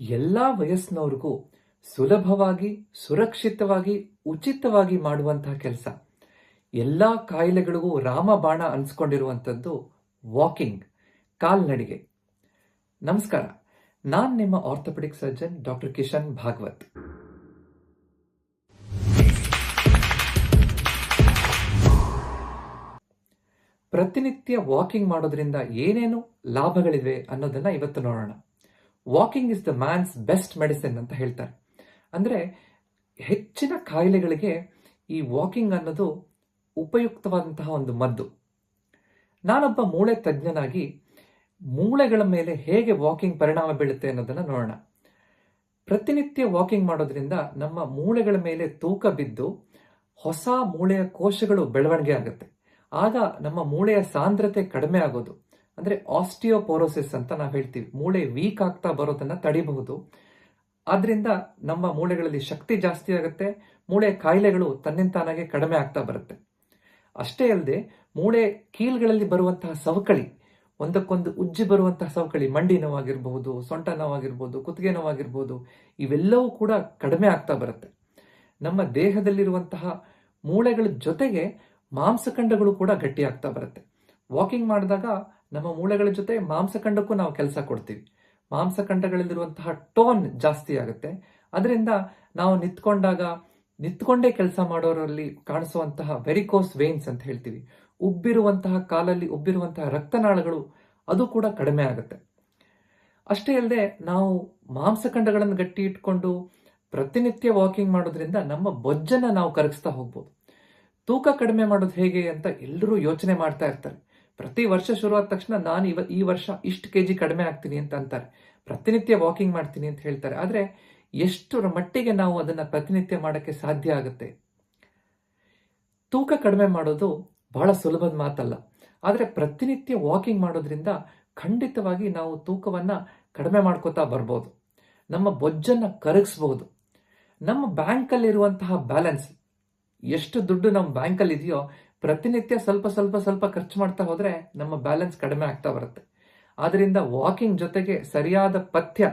ಎಲ್ಲ ವಯಸ್ಸಿನವ್ರಿಗೂ ಸುಲಭವಾಗಿ, ಸುರಕ್ಷಿತವಾಗಿ, ಉಚಿತವಾಗಿ ಮಾಡುವಂತಹ ಕೆಲಸ. ಎಲ್ಲ ಕಾಯಿಲೆಗಳಿಗೂ ರಾಮಬಾಣ ಅನ್ಸ್ಕೊಂಡಿರುವಂಥದ್ದು ವಾಕಿಂಗ್, ಕಾಲ್ನಡಿಗೆ. ನಮಸ್ಕಾರ, ನಾನು ನಿಮ್ಮ orthopaedic surgeon doctor Kishan Bhagwat. ಪ್ರತಿನಿತ್ಯ ವಾಕಿಂಗ್ ಮಾಡೋದ್ರಿಂದ ಏನೇನು ಲಾಭಗಳಿವೆ ಅನ್ನೋದನ್ನ ಇವತ್ತು ನೋಡೋಣ. Walking is the man's best medicine ಅಂತ ಹೇಳ್ತಾರೆ. ಅಂದರೆ ಹೆಚ್ಚಿನ ಕಾಯಿಲೆಗಳಿಗೆ ಈ ವಾಕಿಂಗ್ ಅನ್ನೋದು ಉಪಯುಕ್ತವಾದಂತಹ ಒಂದು ಮದ್ದು. ನಾನೊಬ್ಬ ಮೂಳೆ ತಜ್ಞನಾಗಿ ಮೂಳೆಗಳ ಮೇಲೆ ಹೇಗೆ ವಾಕಿಂಗ್ ಪರಿಣಾಮ ಬೀಳುತ್ತೆ ಅನ್ನೋದನ್ನು ನೋಡೋಣ. ಪ್ರತಿನಿತ್ಯ ವಾಕಿಂಗ್ ಮಾಡೋದ್ರಿಂದ ನಮ್ಮ ಮೂಳೆಗಳ ಮೇಲೆ ತೂಕ ಬಿದ್ದು ಹೊಸ ಮೂಳೆಯ ಕೋಶಗಳು ಬೆಳವಣಿಗೆ ಆಗುತ್ತೆ. ಆಗ ನಮ್ಮ ಮೂಳೆಯ ಸಾಂದ್ರತೆ ಕಡಿಮೆ ಆಗೋದು. ಅಂದ್ರೆ ಆಸ್ಟಿಯೋಪೋರೋಸಿಸ್ ಅಂತ ನಾವು ಹೇಳ್ತೀವಿ. ಮೂಳೆ ವೀಕ್ ಆಗ್ತಾ ಬರೋದನ್ನ ತಡಿಬಹುದು. ಆದ್ರಿಂದ ನಮ್ಮ ಮೂಳೆಗಳಲ್ಲಿ ಶಕ್ತಿ ಜಾಸ್ತಿ ಆಗುತ್ತೆ. ಮೂಳೆ ಕಾಯಿಲೆಗಳು ತನ್ನಿಂತಾನಾಗೆ ಕಡಿಮೆ ಆಗ್ತಾ ಬರುತ್ತೆ. ಅಷ್ಟೇ ಅಲ್ಲದೆ ಮೂಳೆ ಕೀಲ್ಗಳಲ್ಲಿ ಬರುವಂತಹ ಸವಕಳಿ, ಒಂದಕ್ಕೊಂದು ಉಜ್ಜಿ ಬರುವಂತಹ ಸವಕಳಿ, ಮಂಡಿ ನೋವಾಗಿರಬಹುದು, ಸೊಂಟ ನೋವಾಗಿರ್ಬೋದು ಕುತ್ತಿಗೆ ನೋವಾಗಿರ್ಬೋದು ಇವೆಲ್ಲವೂ ಕೂಡ ಕಡಿಮೆ ಆಗ್ತಾ ಬರುತ್ತೆ. ನಮ್ಮ ದೇಹದಲ್ಲಿರುವಂತಹ ಮೂಳೆಗಳ ಜೊತೆಗೆ ಮಾಂಸಖಂಡಗಳು ಕೂಡ ಗಟ್ಟಿಯಾಗ್ತಾ ಬರುತ್ತೆ. ವಾಕಿಂಗ್ ಮಾಡಿದಾಗ ನಮ್ಮ ಮೂಳೆಗಳ ಜೊತೆ ಮಾಂಸಖಂಡಕ್ಕೂ ನಾವು ಕೆಲಸ ಕೊಡ್ತೀವಿ. ಮಾಂಸಖಂಡಗಳಲ್ಲಿರುವಂತಹ ಟೋನ್ ಜಾಸ್ತಿ ಆಗುತ್ತೆ. ಅದರಿಂದ ನಾವು ನಿಂತ್ಕೊಂಡಾಗ ನಿಂತ್ಕೊಂಡೇ ಕೆಲಸ ಮಾಡೋರಲ್ಲಿ ಕಾಣಿಸುವಂತಹ ವೆರಿಕೋಸ್ ವೇನ್ಸ್ ಅಂತ ಹೇಳ್ತೀವಿ. ಉಬ್ಬಿರುವಂತಹ ಕಾಲಲ್ಲಿ ಉಬ್ಬಿರುವಂತಹ ರಕ್ತನಾಳಗಳು ಅದು ಕೂಡ ಕಡಿಮೆ ಆಗುತ್ತೆ. ಅಷ್ಟೇ ಅಲ್ಲದೆ ನಾವು ಮಾಂಸಖಂಡಗಳನ್ನು ಗಟ್ಟಿ ಇಟ್ಕೊಂಡು ಪ್ರತಿನಿತ್ಯ ವಾಕಿಂಗ್ ಮಾಡೋದ್ರಿಂದ ನಮ್ಮ ಬೊಜ್ಜನ್ನ ನಾವು ಕರಗಿಸ್ತಾ ಹೋಗ್ಬೋದು. ತೂಕ ಕಡಿಮೆ ಮಾಡೋದು ಹೇಗೆ ಅಂತ ಎಲ್ಲರೂ ಯೋಚನೆ ಮಾಡ್ತಾ ಇರ್ತಾರೆ. ಪ್ರತಿ ವರ್ಷ ಶುರುವಾದ ತಕ್ಷಣ ನಾನು ಇವ, ಈ ವರ್ಷ ಇಷ್ಟು ಕೆ ಜಿ ಕಡಿಮೆ ಆಗ್ತೀನಿ ಅಂತ ಅಂತಾರೆ. ಪ್ರತಿನಿತ್ಯ ವಾಕಿಂಗ್ ಮಾಡ್ತೀನಿ ಅಂತ ಹೇಳ್ತಾರೆ. ಆದರೆ ಎಷ್ಟರ ಮಟ್ಟಿಗೆ ನಾವು ಅದನ್ನು ಪ್ರತಿನಿತ್ಯ ಮಾಡೋಕ್ಕೆ ಸಾಧ್ಯ ಆಗುತ್ತೆ? ತೂಕ ಕಡಿಮೆ ಮಾಡೋದು ಬಹಳ ಸುಲಭದ ಮಾತಲ್ಲ. ಆದರೆ ಪ್ರತಿನಿತ್ಯ ವಾಕಿಂಗ್ ಮಾಡೋದ್ರಿಂದ ಖಂಡಿತವಾಗಿ ನಾವು ತೂಕವನ್ನು ಕಡಿಮೆ ಮಾಡ್ಕೋತಾ ಬರ್ಬೋದು. ನಮ್ಮ ಬೊಜ್ಜನ್ನು ಕರಗಿಸ್ಬೋದು. ನಮ್ಮ ಬ್ಯಾಂಕಲ್ಲಿರುವಂತಹ ಬ್ಯಾಲೆನ್ಸ್ ಎಷ್ಟು ದುಡ್ಡು ನಮ್ಮ ಬ್ಯಾಂಕಲ್ಲಿ ಇದೆಯೋ ಪ್ರತಿನಿತ್ಯ ಸ್ವಲ್ಪ ಸ್ವಲ್ಪ ಸ್ವಲ್ಪ ಖರ್ಚು ಮಾಡ್ತಾ ಹೋದ್ರೆ ನಮ್ಮ ಬ್ಯಾಲೆನ್ಸ್ ಕಡಿಮೆ ಆಗ್ತಾ ಬರುತ್ತೆ. ಆದ್ರಿಂದ ವಾಕಿಂಗ್ ಜೊತೆಗೆ ಸರಿಯಾದ ಪಥ್ಯ,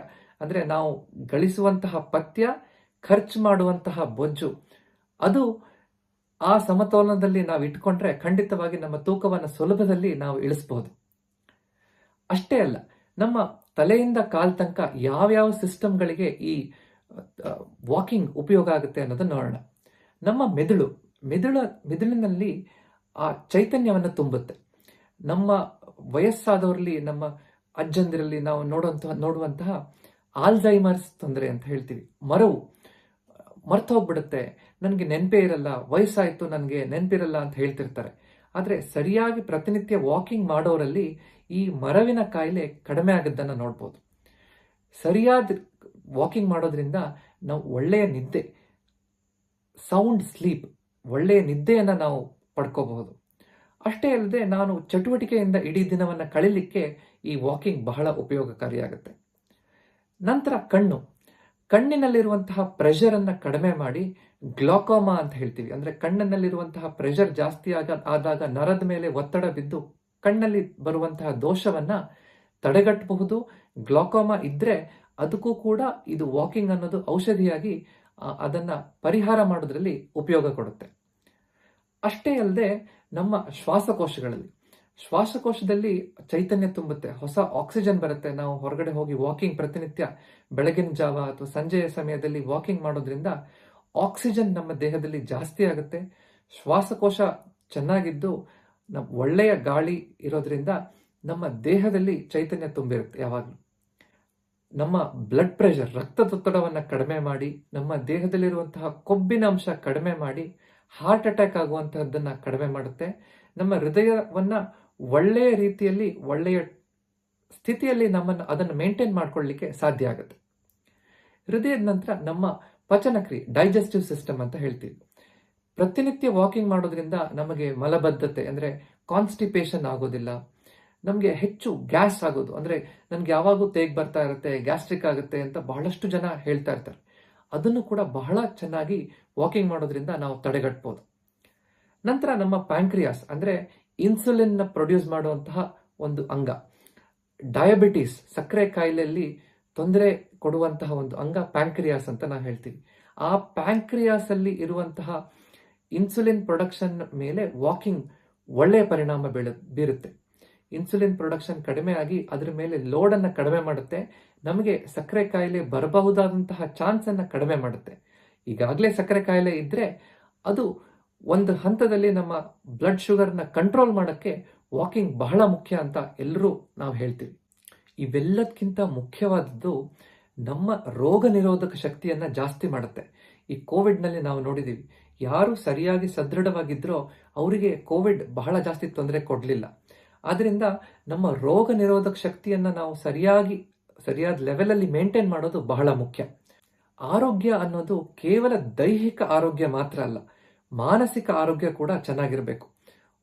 ಅಂದ್ರೆ ನಾವು ಗಳಿಸುವಂತಹ ಪಥ್ಯ, ಖರ್ಚು ಮಾಡುವಂತಹ ಬೊಜ್ಜು, ಅದು ಆ ಸಮತೋಲನದಲ್ಲಿ ನಾವು ಇಟ್ಕೊಂಡ್ರೆ ಖಂಡಿತವಾಗಿ ನಮ್ಮ ತೂಕವನ್ನು ಸುಲಭದಲ್ಲಿ ನಾವು ಇಳಿಸಬಹುದು ಅಷ್ಟೇ ಅಲ್ಲ, ನಮ್ಮ ತಲೆಯಿಂದ ಕಾಲ್ ತನಕ ಯಾವ್ಯಾವ ಸಿಸ್ಟಮ್ಗಳಿಗೆ ಈ ವಾಕಿಂಗ್ ಉಪಯೋಗ ಆಗುತ್ತೆ ಅನ್ನೋದನ್ನ ನೋಡೋಣ. ನಮ್ಮ ಮೆದುಳು, ಮೆದುಳ, ಮೆದುಳಿನಲ್ಲಿ ಆ ಚೈತನ್ಯವನ್ನು ತುಂಬುತ್ತೆ. ನಮ್ಮ ವಯಸ್ಸಾದವರಲ್ಲಿ, ನಮ್ಮ ಅಜ್ಜಂದಿರಲ್ಲಿ ನಾವು ನೋಡುವಂತಹ ನೋಡುವಂತಹ ಆಲ್ಝೈಮರ್ಸ್ ತೊಂದರೆ ಅಂತ ಹೇಳ್ತೀವಿ. ಮರವು ಮರ್ತೋಗ್ಬಿಡುತ್ತೆ ನನಗೆ ನೆನಪೇ ಇರಲ್ಲ. ವಯಸ್ಸಾಯಿತು, ನನಗೆ ನೆನಪಿರಲ್ಲ ಅಂತ ಹೇಳ್ತಿರ್ತಾರೆ. ಆದರೆ ಸರಿಯಾಗಿ ಪ್ರತಿನಿತ್ಯ ವಾಕಿಂಗ್ ಮಾಡೋರಲ್ಲಿ ಈ ಮರವಿನ ಕಾಯಿಲೆ ಕಡಿಮೆ ಆಗಿದ್ದನ್ನು ನೋಡ್ಬೋದು. ಸರಿಯಾದ ವಾಕಿಂಗ್ ಮಾಡೋದ್ರಿಂದ ನಾವು ಒಳ್ಳೆಯ ನಿದ್ದೆ, ಸೌಂಡ್ ಸ್ಲೀಪ್, ಒಳ್ಳೆಯ ನಿದ್ದೆಯನ್ನು ನಾವು ಪಡ್ಕೋಬಹುದು. ಅಷ್ಟೇ ಅಲ್ಲದೆ ನಾನು ಚಟುವಟಿಕೆಯಿಂದ ಇಡೀ ದಿನವನ್ನು ಕಳೀಲಿಕ್ಕೆ ಈ ವಾಕಿಂಗ್ ಬಹಳ ಉಪಯೋಗಕಾರಿಯಾಗುತ್ತೆ. ನಂತರ ಕಣ್ಣು. ಕಣ್ಣಿನಲ್ಲಿರುವಂತಹ ಪ್ರೆಷರನ್ನು ಕಡಿಮೆ ಮಾಡಿ ಗ್ಲಾಕೋಮಾ ಅಂತ ಹೇಳ್ತೀವಿ. ಅಂದ್ರೆ ಕಣ್ಣಿನಲ್ಲಿರುವಂತಹ ಪ್ರೆಷರ್ ಜಾಸ್ತಿ ಆಗ, ಆದಾಗ ನರದ ಮೇಲೆ ಒತ್ತಡ ಬಿದ್ದು ಕಣ್ಣಲ್ಲಿ ಬರುವಂತಹ ದೋಷವನ್ನ ತಡೆಗಟ್ಟಬಹುದು. ಗ್ಲಾಕೋಮಾ ಇದ್ದರೆ ಅದಕ್ಕೂ ಕೂಡ ಇದು ವಾಕಿಂಗ್ ಅನ್ನೋದು ಔಷಧಿಯಾಗಿ ಅದನ್ನ ಪರಿಹಾರ ಮಾಡೋದ್ರಲ್ಲಿ ಉಪಯೋಗ ಕೊಡುತ್ತೆ. ಅಷ್ಟೇ ಅಲ್ಲದೆ ನಮ್ಮ ಶ್ವಾಸಕೋಶಗಳಲ್ಲಿ. ಶ್ವಾಸಕೋಶದಲ್ಲಿ ಚೈತನ್ಯ ತುಂಬುತ್ತೆ, ಹೊಸ ಆಕ್ಸಿಜನ್ ಬರುತ್ತೆ. ನಾವು ಹೊರಗಡೆ ಹೋಗಿ ವಾಕಿಂಗ್ ಪ್ರತಿನಿತ್ಯ, ಬೆಳಗಿನ ಜಾವ ಅಥವಾ ಸಂಜೆಯ ಸಮಯದಲ್ಲಿ ವಾಕಿಂಗ್ ಮಾಡೋದ್ರಿಂದ ಆಕ್ಸಿಜನ್ ನಮ್ಮ ದೇಹದಲ್ಲಿ ಜಾಸ್ತಿ ಆಗುತ್ತೆ. ಶ್ವಾಸಕೋಶ ಚೆನ್ನಾಗಿದ್ದು ಒಳ್ಳೆಯ ಗಾಳಿ ಇರೋದ್ರಿಂದ ನಮ್ಮ ದೇಹದಲ್ಲಿ ಚೈತನ್ಯ ತುಂಬಿರುತ್ತೆ ಯಾವಾಗಲೂ. ನಮ್ಮ ಬ್ಲಡ್ ಪ್ರೆಷರ್ ರಕ್ತದೊತ್ತಡವನ್ನು ಕಡಿಮೆ ಮಾಡಿ, ನಮ್ಮ ದೇಹದಲ್ಲಿರುವಂತಹ ಕೊಬ್ಬಿನ ಅಂಶ ಕಡಿಮೆ ಮಾಡಿ ಹಾರ್ಟ್ ಅಟ್ಯಾಕ್ ಆಗುವಂತಹದ್ದನ್ನ ಕಡಿಮೆ ಮಾಡುತ್ತೆ. ನಮ್ಮ ಹೃದಯವನ್ನ ಒಳ್ಳೆಯ ರೀತಿಯಲ್ಲಿ, ಒಳ್ಳೆಯ ಸ್ಥಿತಿಯಲ್ಲಿ ನಮ್ಮನ್ನು ಅದನ್ನು ಮೇಂಟೈನ್ ಮಾಡ್ಕೊಳ್ಳಿಕ್ಕೆ ಸಾಧ್ಯ ಆಗುತ್ತೆ. ಹೃದಯದ ನಂತರ ನಮ್ಮ ಪಚನಕ್ರಿಯೆ, ಡೈಜೆಸ್ಟಿವ್ ಸಿಸ್ಟಮ್ ಅಂತ ಹೇಳ್ತೀವಿ. ಪ್ರತಿನಿತ್ಯ ವಾಕಿಂಗ್ ಮಾಡೋದ್ರಿಂದ ನಮಗೆ ಮಲಬದ್ಧತೆ, ಅಂದ್ರೆ ಕಾನ್ಸ್ಟಿಪೇಷನ್ ಆಗೋದಿಲ್ಲ. ನಮಗೆ ಹೆಚ್ಚು ಗ್ಯಾಸ್ ಆಗೋದು, ಅಂದ್ರೆ ನನ್ಗೆ ಯಾವಾಗೂ ತೇಗ್ ಬರ್ತಾ ಇರುತ್ತೆ, ಗ್ಯಾಸ್ಟ್ರಿಕ್ ಆಗುತ್ತೆ ಅಂತ ಬಹಳಷ್ಟು ಜನ ಹೇಳ್ತಾ ಇರ್ತಾರೆ. ಅದನ್ನು ಕೂಡ ಬಹಳ ಚೆನ್ನಾಗಿ ವಾಕಿಂಗ್ ಮಾಡೋದ್ರಿಂದ ನಾವು ತಡೆಗಟ್ಬೋದು. ನಂತರ ನಮ್ಮ ಪ್ಯಾಂಕ್ರಿಯಾಸ್ ಅಂದರೆ ಇನ್ಸುಲಿನ್ನ ಪ್ರೊಡ್ಯೂಸ್ ಮಾಡುವಂತಹ ಒಂದು ಅಂಗ. ಡಯಾಬಿಟೀಸ್ ಸಕ್ಕರೆ ಕಾಯಿಲೆಯಲ್ಲಿ ತೊಂದರೆ ಕೊಡುವಂತಹ ಒಂದು ಅಂಗ ಪ್ಯಾಂಕ್ರಿಯಾಸ್ ಅಂತ ನಾವು ಹೇಳ್ತೀವಿ. ಆ ಪ್ಯಾಂಕ್ರಿಯಾಸ್ ಅಲ್ಲಿ ಇರುವಂತಹ ಇನ್ಸುಲಿನ್ ಪ್ರೊಡಕ್ಷನ್ ಮೇಲೆ ವಾಕಿಂಗ್ ಒಳ್ಳೆಯ ಪರಿಣಾಮ ಬೀಳ, ಬೀರುತ್ತೆ. ಇನ್ಸುಲಿನ್ ಪ್ರೊಡಕ್ಷನ್ ಕಡಿಮೆ ಆಗಿ ಅದರ ಮೇಲೆ ಲೋಡ್ ಅನ್ನ ಕಡಿಮೆ ಮಾಡುತ್ತೆ. ನಮಗೆ ಸಕ್ಕರೆ ಕಾಯಿಲೆ ಬರಬಹುದಾದಂತಹ ಚಾನ್ಸನ್ನು ಕಡಿಮೆ ಮಾಡುತ್ತೆ. ಈಗಾಗಲೇ ಸಕ್ಕರೆ ಕಾಯಿಲೆ ಇದ್ದರೆ ಅದು ಒಂದು ಹಂತದಲ್ಲಿ ನಮ್ಮ ಬ್ಲಡ್ ಶುಗರ್ನ ಕಂಟ್ರೋಲ್ ಮಾಡೋಕ್ಕೆ ವಾಕಿಂಗ್ ಬಹಳ ಮುಖ್ಯ ಅಂತ ಎಲ್ಲರೂ ನಾವು ಹೇಳ್ತೀವಿ. ಇವೆಲ್ಲದಕ್ಕಿಂತ ಮುಖ್ಯವಾದದ್ದು ನಮ್ಮ ರೋಗ ನಿರೋಧಕ ಶಕ್ತಿಯನ್ನು ಜಾಸ್ತಿ ಮಾಡುತ್ತೆ. ಈ ಕೋವಿಡ್ನಲ್ಲಿ ನಾವು ನೋಡಿದ್ದೀವಿ ಯಾರು ಸರಿಯಾಗಿ ಸದೃಢವಾಗಿದ್ರೋ ಅವರಿಗೆ ಕೋವಿಡ್ ಬಹಳ ಜಾಸ್ತಿ ತೊಂದರೆ ಕೊಡಲಿಲ್ಲ. ಆದ್ದರಿಂದ ನಮ್ಮ ರೋಗ ನಿರೋಧಕ ಶಕ್ತಿಯನ್ನು ನಾವು ಸರಿಯಾಗಿ, ಸರಿಯಾದ ಲೆವೆಲಲ್ಲಿ ಮೇಂಟೈನ್ ಮಾಡೋದು ಬಹಳ ಮುಖ್ಯ. ಆರೋಗ್ಯ ಅನ್ನೋದು ಕೇವಲ ದೈಹಿಕ ಆರೋಗ್ಯ ಮಾತ್ರ ಅಲ್ಲ, ಮಾನಸಿಕ ಆರೋಗ್ಯ ಕೂಡ ಚೆನ್ನಾಗಿರಬೇಕು.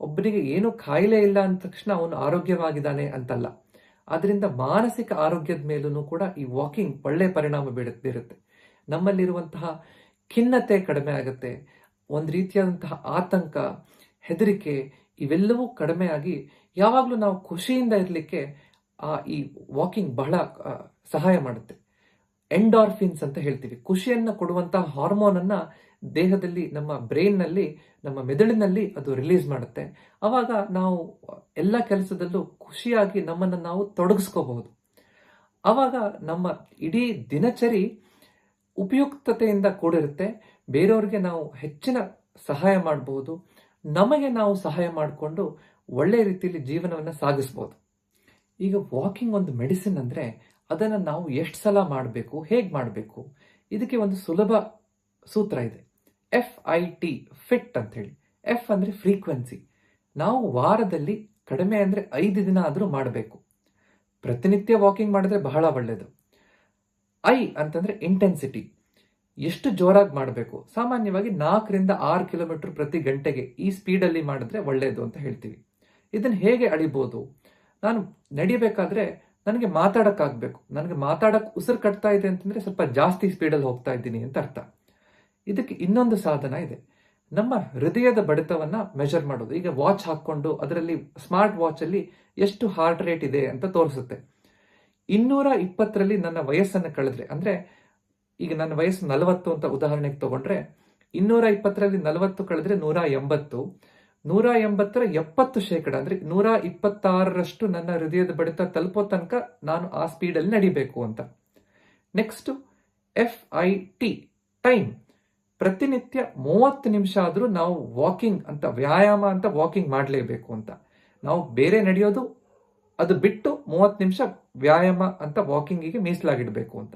ಒಬ್ಬನಿಗೆ ಏನು ಕಾಯಿಲೆ ಇಲ್ಲ ಅಂದ ತಕ್ಷಣ ಅವನು ಆರೋಗ್ಯವಾಗಿದ್ದಾನೆ ಅಂತಲ್ಲ. ಆದ್ರಿಂದ ಮಾನಸಿಕ ಆರೋಗ್ಯದ ಮೇಲೂ ಕೂಡ ಈ ವಾಕಿಂಗ್ ಒಳ್ಳೆ ಪರಿಣಾಮ ಬೀಳ ಬೀರುತ್ತೆ. ನಮ್ಮಲ್ಲಿರುವಂತಹ ಖಿನ್ನತೆ ಕಡಿಮೆ ಆಗುತ್ತೆ. ಒಂದು ರೀತಿಯಾದಂತಹ ಆತಂಕ, ಹೆದರಿಕೆ, ಇವೆಲ್ಲವೂ ಕಡಿಮೆ ಆಗಿ ಯಾವಾಗಲೂ ನಾವು ಖುಷಿಯಿಂದ ಇರಲಿಕ್ಕೆ ಆ ಈ ವಾಕಿಂಗ್ ಬಹಳ ಸಹಾಯ ಮಾಡುತ್ತೆ. ಎಂಡಾರ್ಫಿನ್ಸ್ ಅಂತ ಹೇಳ್ತೀವಿ. ಖುಷಿಯನ್ನ ಕೊಡುವಂತಹ ಹಾರ್ಮೋನ್ ಅನ್ನ ದೇಹದಲ್ಲಿ, ನಮ್ಮ ಬ್ರೈನ್ನಲ್ಲಿ, ನಮ್ಮ ಮೆದುಳಿನಲ್ಲಿ ಅದು ರಿಲೀಸ್ ಮಾಡುತ್ತೆ. ಅವಾಗ ನಾವು ಎಲ್ಲ ಕೆಲಸದಲ್ಲೂ ಖುಷಿಯಾಗಿ ನಮ್ಮನ್ನು ನಾವು ತೊಡಗಿಸ್ಕೋಬಹುದು. ಅವಾಗ ನಮ್ಮ ಇಡೀ ದಿನಚರಿ ಉಪಯುಕ್ತತೆಯಿಂದ ಕೂಡಿರುತ್ತೆ. ಬೇರೆಯವ್ರಿಗೆ ನಾವು ಹೆಚ್ಚಿನ ಸಹಾಯ ಮಾಡಬಹುದು ನಮಗೆ ನಾವು ಸಹಾಯ ಮಾಡಿಕೊಂಡು ಒಳ್ಳೆ ರೀತಿಯಲ್ಲಿ ಜೀವನವನ್ನು ಸಾಗಿಸ್ಬೋದು. ಈಗ ವಾಕಿಂಗ್ ಒಂದು ಮೆಡಿಸಿನ್ ಅಂದ್ರೆ ಅದನ್ನು ನಾವು ಎಷ್ಟು ಸಲ ಮಾಡಬೇಕು, ಹೇಗೆ ಮಾಡಬೇಕು? ಇದಕ್ಕೆ ಒಂದು ಸುಲಭ ಸೂತ್ರ ಇದೆ. ಎಫ್ ಐ ಟಿ ಫಿಟ್ ಅಂತ ಹೇಳಿ. ಎಫ್ ಅಂದರೆ ಫ್ರೀಕ್ವೆನ್ಸಿ ನಾವು ವಾರದಲ್ಲಿ ಕಡಿಮೆ ಅಂದರೆ ಐದು ದಿನ ಆದರೂ ಮಾಡಬೇಕು. ಪ್ರತಿನಿತ್ಯ ವಾಕಿಂಗ್ ಮಾಡಿದ್ರೆ ಬಹಳ ಒಳ್ಳೆಯದು ಐ ಅಂತಂದರೆ ಇಂಟೆನ್ಸಿಟಿ ಎಷ್ಟು ಜೋರಾಗಿ ಮಾಡಬೇಕು? ಸಾಮಾನ್ಯವಾಗಿ ನಾಲ್ಕರಿಂದ ಆರು ಕಿಲೋಮೀಟರ್ ಪ್ರತಿ ಗಂಟೆಗೆ ಈ ಸ್ಪೀಡಲ್ಲಿ ಮಾಡಿದ್ರೆ ಒಳ್ಳೆಯದು ಅಂತ ಹೇಳ್ತೀವಿ. ಇದನ್ನು ಹೇಗೆ ಅಳಿಬೋದು? ನಾನು ನಡಿಬೇಕಾದ್ರೆ ನನಗೆ ಮಾತಾಡೋಕ್ಕಾಗಬೇಕು ನನಗೆ ಮಾತಾಡೋಕ್ಕೆ ಉಸಿರು ಕಟ್ತಾ ಇದೆ ಅಂತಂದ್ರೆ ಸ್ವಲ್ಪ ಜಾಸ್ತಿ ಸ್ಪೀಡಲ್ಲಿ ಹೋಗ್ತಾ ಇದ್ದೀನಿ ಅಂತ ಅರ್ಥ. ಇದಕ್ಕೆ ಇನ್ನೊಂದು ಸಾಧನ ಇದೆ. ನಮ್ಮ ಹೃದಯದ ಬಡಿತವನ್ನ ಮೆಷರ್ ಮಾಡೋದು. ಈಗ ವಾಚ್ ಹಾಕ್ಕೊಂಡು ಅದರಲ್ಲಿ ಸ್ಮಾರ್ಟ್ ವಾಚ್ ಅಲ್ಲಿ ಎಷ್ಟು ಹಾರ್ಟ್ ರೇಟ್ ಇದೆ ಅಂತ ತೋರಿಸುತ್ತೆ. ಇನ್ನೂರ ಇಪ್ಪತ್ತರಲ್ಲಿ ನನ್ನ ವಯಸ್ಸನ್ನು ಕಳೆದ್ರೆ, ಅಂದ್ರೆ ಈಗ ನನ್ನ ವಯಸ್ಸು ನಲವತ್ತು ಅಂತ ಉದಾಹರಣೆಗೆ ತಗೊಂಡ್ರೆ ಇನ್ನೂರ ಇಪ್ಪತ್ತರಲ್ಲಿ ನಲವತ್ತು ಕಳೆದ್ರೆ ನೂರ ಎಂಬತ್ತು ನೂರ ಎಂಬತ್ತರ ಎಪ್ಪತ್ತು ಶೇಕಡ, ಅಂದ್ರೆ ನೂರ ಇಪ್ಪತ್ತಾರರಷ್ಟು ನನ್ನ ಹೃದಯದ ಬಡಿತ ತಲುಪೋ ತನಕ ನಾನು ಆ ಸ್ಪೀಡಲ್ಲಿ ನಡಿಬೇಕು ಅಂತ. Next F I T time ಪ್ರತಿನಿತ್ಯ ಮೂವತ್ತು ನಿಮಿಷ ಆದರೂ ನಾವು ವಾಕಿಂಗ್ ಅಂತ, ವ್ಯಾಯಾಮ ಅಂತ ವಾಕಿಂಗ್ ಮಾಡಲೇಬೇಕು ಅಂತ. ನಾವು ಬೇರೆ ನಡೆಯೋದು, ಅದು ಬಿಟ್ಟು ಮೂವತ್ತು ನಿಮಿಷ ವ್ಯಾಯಾಮ ಅಂತ ವಾಕಿಂಗಿಗೆ ಮೀಸಲಾಗಿಡಬೇಕು ಅಂತ.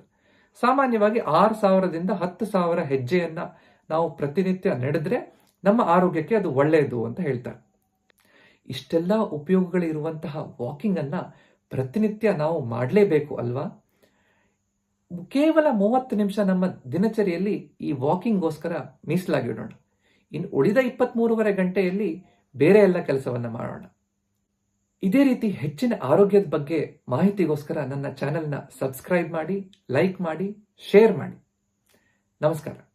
ಸಾಮಾನ್ಯವಾಗಿ ಆರು ಸಾವಿರದಿಂದ ಹತ್ತು ಸಾವಿರ ಹೆಜ್ಜೆಯನ್ನು ನಾವು ಪ್ರತಿನಿತ್ಯ ನಡೆದ್ರೆ ನಮ್ಮ ಆರೋಗ್ಯಕ್ಕೆ ಅದು ಒಳ್ಳೆಯದು ಅಂತ ಹೇಳ್ತಾರೆ. ಇಷ್ಟೆಲ್ಲ ಉಪಯೋಗಗಳಿರುವಂತಹ ವಾಕಿಂಗ್ ಅನ್ನ ಪ್ರತಿನಿತ್ಯ ನಾವು ಮಾಡಲೇಬೇಕು ಅಲ್ವಾ? ಕೇವಲ ಮೂವತ್ತು ನಿಮಿಷ ನಮ್ಮ ದಿನಚರಿಯಲ್ಲಿ ಈ ವಾಕಿಂಗ್ಗೋಸ್ಕರ ಮೀಸಲಾಗಿಡೋಣ ಇನ್ನು ಉಳಿದ ಇಪ್ಪತ್ಮೂರುವರೆ ಗಂಟೆಯಲ್ಲಿ ಬೇರೆ ಎಲ್ಲ ಕೆಲಸವನ್ನು ಮಾಡೋಣ. ಇದೇ ರೀತಿ ಹೆಚ್ಚಿನ ಆರೋಗ್ಯದ ಬಗ್ಗೆ ಮಾಹಿತಿಗೋಸ್ಕರ ನನ್ನ ಚಾನೆಲ್ನ ಸಬ್ಸ್ಕ್ರೈಬ್ ಮಾಡಿ, ಲೈಕ್ ಮಾಡಿ, ಶೇರ್ ಮಾಡಿ. ನಮಸ್ಕಾರ.